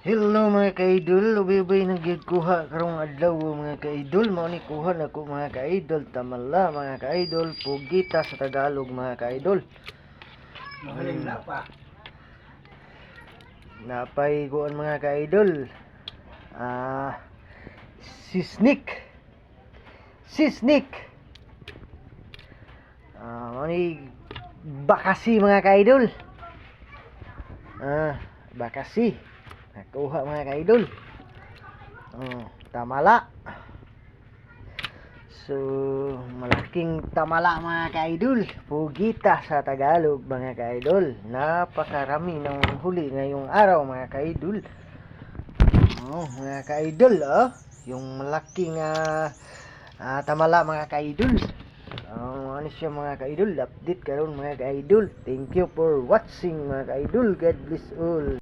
Hello mga ka-idol, ubay-ubay nagyud kuha karong adlaw mga ka-idol, mao ni kuha na ko mga ka-idol, tamala mga ka-idol, pugita sa Tagalog mga ka-idol. Magaling na pa. Napay kuan mga ka-idol. Ah, sisnik. Sisnik. Ah, mao ni bakasi mga ka-idol. Ah, bakasi. Nakuha mga ka-idol. Oh, tamala. So, malaking tamala mga ka-idol. Pugita sa Tagalog mga ka-idol. Napakarami ng huli ngayong araw mga ka-idol. Oh, mga ka-idol, oh. Yung malaking ah, ah, tamala mga ka-idol. Oh, ano siya mga ka-idol? Update karon mga ka-idol. Thank you for watching mga ka-idol. God bless all.